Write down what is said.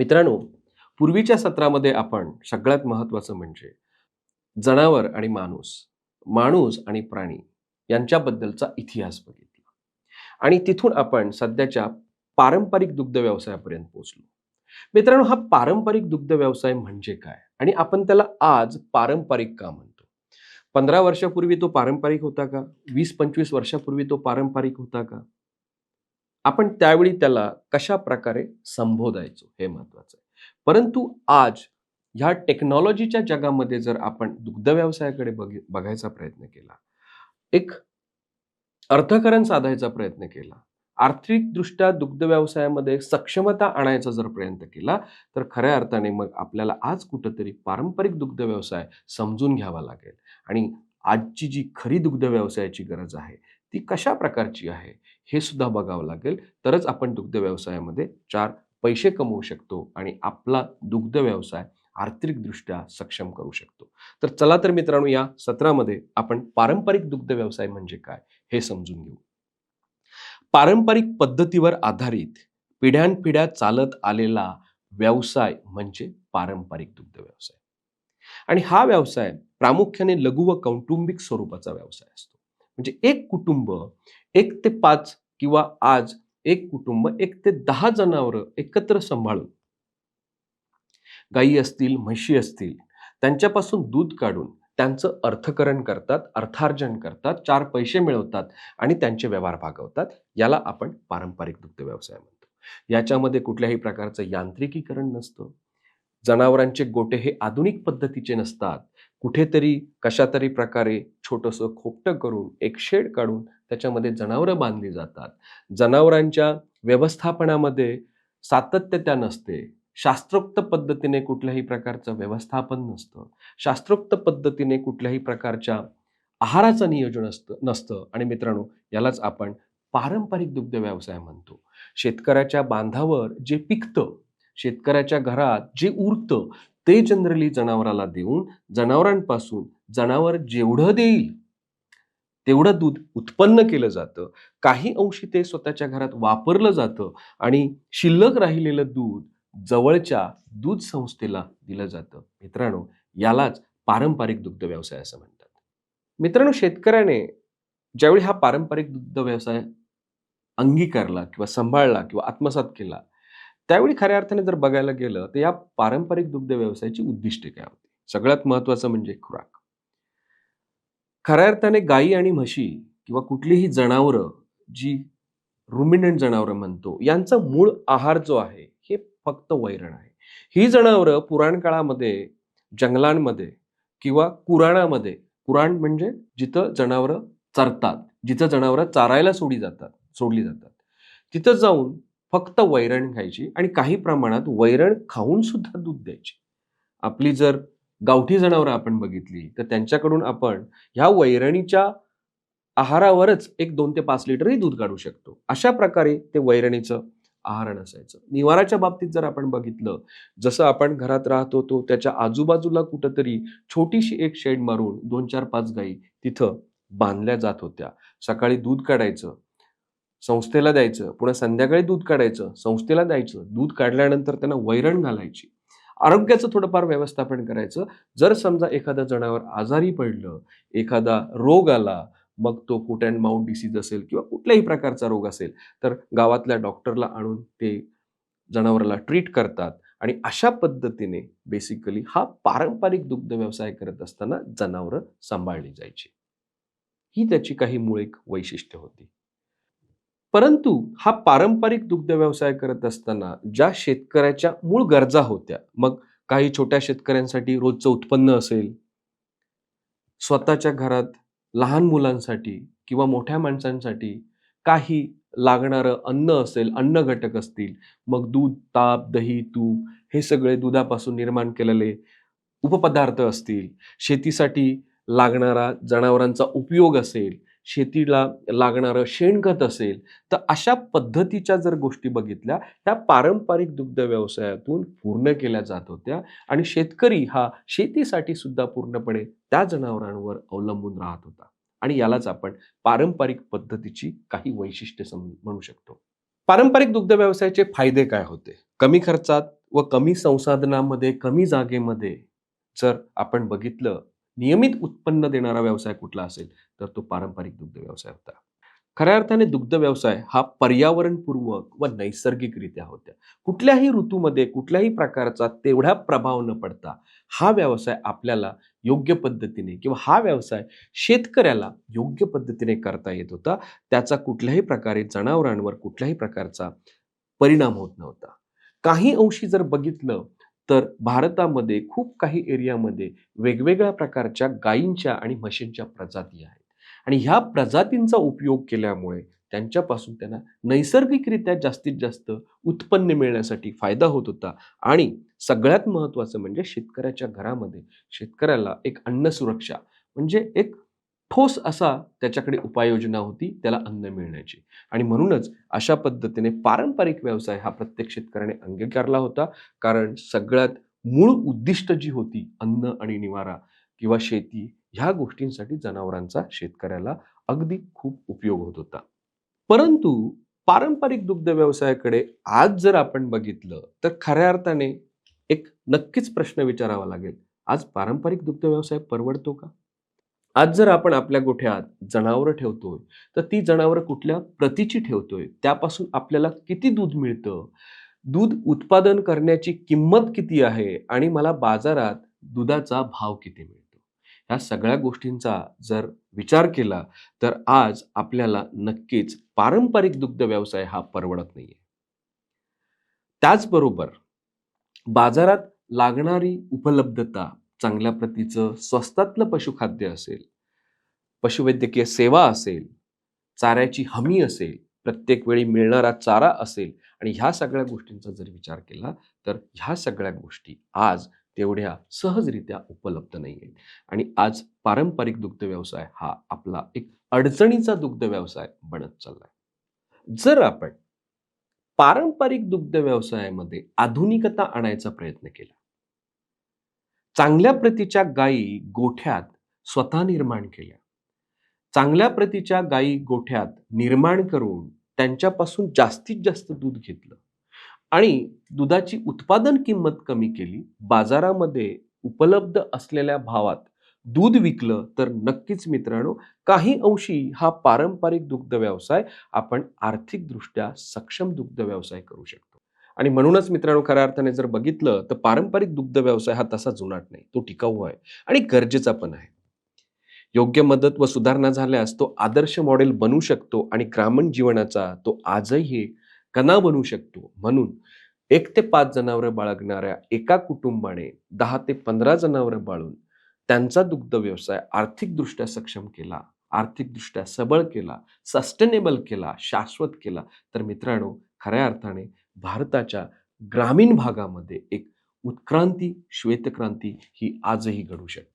मित्रांनो पूर्वीच्या सत्रामध्ये आपण सगळ्यात महत्त्वाचं म्हणजे जनावर आणि माणूस माणूस आणि प्राणी यांच्याबद्दलचा इतिहास बघितला. आणि तिथून आपण सध्याच्या पारंपरिक दुग्ध व्यवसायापर्यंत पोहोचलो. मित्रांनो हा पारंपरिक दुग्ध व्यवसाय म्हणजे काय? आणि आपण त्याला आज पारंपरिक का म्हणतो? पंधरा वर्षापूर्वी तो पारंपरिक होता का? वीस पंचवीस वर्षापूर्वी तो पारंपरिक होता का? आपण त्यावेळी त्याला कशा प्रकारे संबोधायचो हे महत्वाचं आहे. परंतु आज ह्या टेक्नॉलॉजीच्या जगामध्ये जर आपण दुग्ध व्यवसायाकडे बघ बघायचा प्रयत्न केला एक अर्थकरण साधायचा प्रयत्न केला आर्थिकदृष्ट्या दुग्ध व्यवसायामध्ये सक्षमता आणायचा जर प्रयत्न केला तर खऱ्या अर्थाने मग आपल्याला आज कुठंतरी पारंपरिक दुग्ध व्यवसाय समजून घ्यावा लागेल. आणि आजची जी खरी दुग्ध व्यवसायाची गरज आहे ती कशा प्रकारची आहे हे सुद्धा बघावं लागेल. तरच आपण दुग्ध व्यवसायामध्ये चार पैसे कमवू शकतो आणि आपला दुग्ध व्यवसाय आर्थिकदृष्ट्या सक्षम करू शकतो. तर चला तर मित्रांनो या सत्रामध्ये आपण पारंपरिक दुग्ध व्यवसाय म्हणजे काय हे समजून घेऊ. पारंपरिक पद्धतीवर आधारित पिढ्यानपिढ्या चालत आलेला व्यवसाय म्हणजे पारंपरिक दुग्ध व्यवसाय. आणि हा व्यवसाय प्रामुख्याने लघु व कौटुंबिक स्वरूपाचा व्यवसाय असतो. म्हणजे एक कुटुंब एक ते पाच किंवा आज एक कुटुंब एक ते दहा जनावरं एकत्र सांभाळून. गायी असतील म्हशी असतील त्यांच्यापासून दूध काढून त्यांचं अर्थकरण करतात अर्थार्जन करतात चार पैसे मिळवतात आणि त्यांचे व्यवहार भागवतात. याला आपण पारंपरिक दुग्ध व्यवसाय म्हणतो. याच्यामध्ये कुठल्याही प्रकारचं यांत्रिकीकरण नसतं. जनावरांचे गोटे हे आधुनिक पद्धतीचे नसतात. कुठेतरी कशा तरी प्रकारे छोटंसं खोपटं करून एक शेड काढून त्याच्यामध्ये जनावरं बांधली जातात. जनावरांच्या व्यवस्थापनामध्ये सातत्यता नसते. शास्त्रोक्त पद्धतीने कुठल्याही प्रकारचं व्यवस्थापन नसतं. शास्त्रोक्त पद्धतीने कुठल्याही प्रकारच्या आहाराचं नियोजन असतं नसतं. आणि मित्रांनो यालाच आपण पारंपरिक दुग्ध व्यवसाय म्हणतो. शेतकऱ्याच्या बांधावर जे पिकतं शेतकऱ्याच्या घरात जे उरतं ते जनरली जनावराला देऊन जनावरांपासून जनावर जेवढं देईल तेवढं दूध उत्पन्न केलं जातं. काही अंशी ते स्वतःच्या घरात वापरलं जातं आणि शिल्लक राहिलेलं दूध जवळच्या दूध संस्थेला दिलं जातं. मित्रांनो यालाच पारंपरिक दुग्ध व्यवसाय असं म्हणतात. मित्रांनो शेतकऱ्याने ज्यावेळी हा पारंपरिक दुग्ध व्यवसाय अंगीकारला किंवा सांभाळला किंवा आत्मसात केला त्यावेळी खऱ्या अर्थाने जर बघायला गेलं तर या पारंपरिक दुग्ध व्यवसायाची उद्दिष्टे काय होती? सगळ्यात महत्वाचं म्हणजे खुराक. खऱ्या अर्थाने गायी आणि म्हशी किंवा कुठलीही जनावरं जी रुमिनंट जनावरं म्हणतो यांचा मूळ आहार जो आहे हे फक्त वैरण आहे. ही जनावरं पुराण काळामध्ये जंगलांमध्ये किंवा कुराणामध्ये कुराण म्हणजे जिथं जनावरं चरतात जिथं जनावरं चारायला सोडी जातात सोडली जातात. तिथं जाऊन फक्त वैरण खायची आणि काही प्रमाणात वैरण खाऊन सुद्धा दूध द्यायची. आपली जर गावठी जनावरं आपण बघितली तर त्यांच्याकडून आपण ह्या वैरणीच्या आहारावरच एक दोन ते पाच लिटरही दूध काढू शकतो. अशा प्रकारे ते वैरणीचं आहारण असायचं. निवाराच्या बाबतीत जर आपण बघितलं जसं आपण घरात राहत होतो त्याच्या आजूबाजूला कुठंतरी छोटीशी एक शेड मारून दोन चार पाच गाई तिथं बांधल्या जात होत्या. सकाळी दूध काढायचं संस्थेला द्यायचं पुन्हा संध्याकाळी दूध काढायचं संस्थेला द्यायचं दूध काढल्यानंतर त्यांना वैरण घालायची. आरोग्याचं थोडंफार व्यवस्थापन करायचं. जर समजा एखादं जनावर आजारी पडलं एखादा रोग आला मग तो फूट अँड माउथ डिसीज असेल किंवा कुठल्याही प्रकारचा रोग असेल तर गावातल्या डॉक्टरला आणून ते जनावराला ट्रीट करतात आणि अशा पद्धतीने बेसिकली हा पारंपरिक दुग्ध व्यवसाय करत असताना जनावरं सांभाळली जायची. ही त्याची काही मूळ एक वैशिष्ट्य होती. परंतु हा पारंपरिक दुग्ध व्यवसाय करत असताना ज्या शेतकऱ्याच्या मूळ गरजा होत्या मग काही छोट्या शेतकऱ्यांसाठी रोजचं उत्पन्न असेल? स्वतःच्या घरात लहान मुलांसाठी किंवा मोठ्या माणसांसाठी काही लागणारं अन्न असेल अन्न घटक असतील मग दूध ताप दही तूप हे सगळे दुधापासून निर्माण केलेले उपपदार्थ असतील शेतीसाठी लागणारा जनावरांचा उपयोग असेल शेतीला लागणारं शेणखत असेल तर अशा पद्धतीच्या जर गोष्टी बघितल्या त्या पारंपरिक दुग्ध व्यवसायातून पूर्ण केल्या जात होत्या आणि शेतकरी हा शेतीसाठी सुद्धा पूर्णपणे त्या जनावरांवर अवलंबून राहत होता. आणि यालाच आपण पारंपरिक पद्धतीची काही वैशिष्ट्य सम म्हणू शकतो. पारंपरिक दुग्ध व्यवसायाचे फायदे काय होते? कमी खर्चात व कमी संसाधनामध्ये कमी जागेमध्ये जर आपण बघितलं नियमित उत्पन्न देणारा व्यवसाय कुठला असेल तर तो पारंपरिक दुग्ध व्यवसाय होता. खऱ्या अर्थाने दुग्ध व्यवसाय हा पर्यावरणपूर्वक व नैसर्गिकरित्या होत्या. कुठल्याही ऋतूमध्ये कुठल्याही प्रकारचा तेवढा प्रभाव न पडता हा व्यवसाय आपल्याला योग्य पद्धतीने किंवा हा व्यवसाय शेतकऱ्याला योग्य पद्धतीने करता येत होता. त्याचा कुठल्याही प्रकारे जनावरांवर कुठल्याही प्रकारचा परिणाम होत नव्हता. काही अंशी जर बघितलं तर भारतामध्ये खूप काही एरियामध्ये वेगवेगळ्या प्रकारच्या गायींच्या आणि म्हशींच्या प्रजाती आहेत. आणि ह्या प्रजातींचा उपयोग केल्यामुळे त्यांच्यापासून त्यांना नैसर्गिकरित्या जास्तीत जास्त उत्पन्न मिळण्यासाठी फायदा होत होता. आणि सगळ्यात महत्त्वाचं म्हणजे शेतकऱ्याच्या घरामध्ये शेतकऱ्याला एक अन्न सुरक्षा म्हणजे एक ठोस असा त्याच्याकडे उपाययोजना होती त्याला अन्न मिळण्याची. आणि म्हणूनच अशा पद्धतीने पारंपरिक व्यवसाय हा प्रत्येक शेतकऱ्याने अंगीकारला होता. कारण सगळ्यात मूळ उद्दिष्ट जी होती अन्न आणि निवारा किंवा शेती ह्या गोष्टींसाठी जनावरांचा शेतकऱ्याला अगदी खूप उपयोग होत होता. परंतु पारंपरिक दुग्ध व्यवसायाकडे आज जर आपण बघितलं तर खऱ्या अर्थाने एक नक्कीच प्रश्न विचारावा लागेल. आज पारंपरिक दुग्ध व्यवसाय परवडतो का? आज जर आपण आपल्या गोठ्यात जनावरं ठेवतोय तर ती जनावरं कुठल्या प्रतीची ठेवतोय? त्यापासून आपल्याला किती दूध मिळतं? दूध उत्पादन करण्याची किंमत किती आहे? आणि मला बाजारात दुधाचा भाव किती मिळतो? ह्या सगळ्या गोष्टींचा जर विचार केला तर आज आपल्याला नक्कीच पारंपरिक दुग्ध व्यवसाय हा परवडत नाहीये. त्याचबरोबर बाजारात लागणारी उपलब्धता चांगल्या प्रतीचं स्वस्तातलं पशुखाद्य असेल पशुवैद्यकीय सेवा असेल चाऱ्याची हमी असेल प्रत्येक वेळी मिळणारा चारा असेल आणि ह्या सगळ्या गोष्टींचा जर विचार केला तर ह्या सगळ्या गोष्टी आज तेवढ्या सहजरित्या उपलब्ध नाही आहेत आणि आज पारंपरिक दुग्ध व्यवसाय हा आपला एक अडचणीचा दुग्ध व्यवसाय बनत चाललाय. जर आपण पारंपरिक दुग्ध व्यवसायामध्ये आधुनिकता आणायचा प्रयत्न केला चांगल्या प्रतीच्या गायी गोठ्यात स्वतः निर्माण केल्या. चांगल्या प्रतीच्या गायी गोठ्यात निर्माण करून त्यांच्यापासून जास्तीत जास्त दूध घेतलं. आणि दुधाची उत्पादन किंमत कमी केली. बाजारामध्ये उपलब्ध असलेल्या भावात दूध विकलं तर नक्कीच मित्रांनो काही अंशी हा पारंपरिक दुग्ध व्यवसाय आपण आर्थिकदृष्ट्या सक्षम दुग्ध व्यवसाय करू शकतो. आणि म्हणूनच मित्रांनो खऱ्या अर्थाने जर बघितलं तर पारंपरिक दुग्ध व्यवसाय हा तसा जुनाट नाही तो टिकाऊ आहे आणि गरजेचा पण आहे. योग्य मदत व सुधारणा झाल्यास तो आदर्श मॉडेल बनू शकतो आणि ग्रामीण जीवनाचा तो आजही कणा बनू शकतो. म्हणून एक ते पाच जनावरं बाळगणाऱ्या एका कुटुंबाने दहा ते पंधरा जनावरं बाळून त्यांचा दुग्ध व्यवसाय आर्थिकदृष्ट्या सक्षम केला आर्थिकदृष्ट्या सबळ केला सस्टेनेबल केला शाश्वत केला. तर मित्रांनो खऱ्या अर्थाने भारताच्या ग्रामीण भागामध्ये एक उत्क्रांती श्वेतक्रांती ही आजही घडू शकते.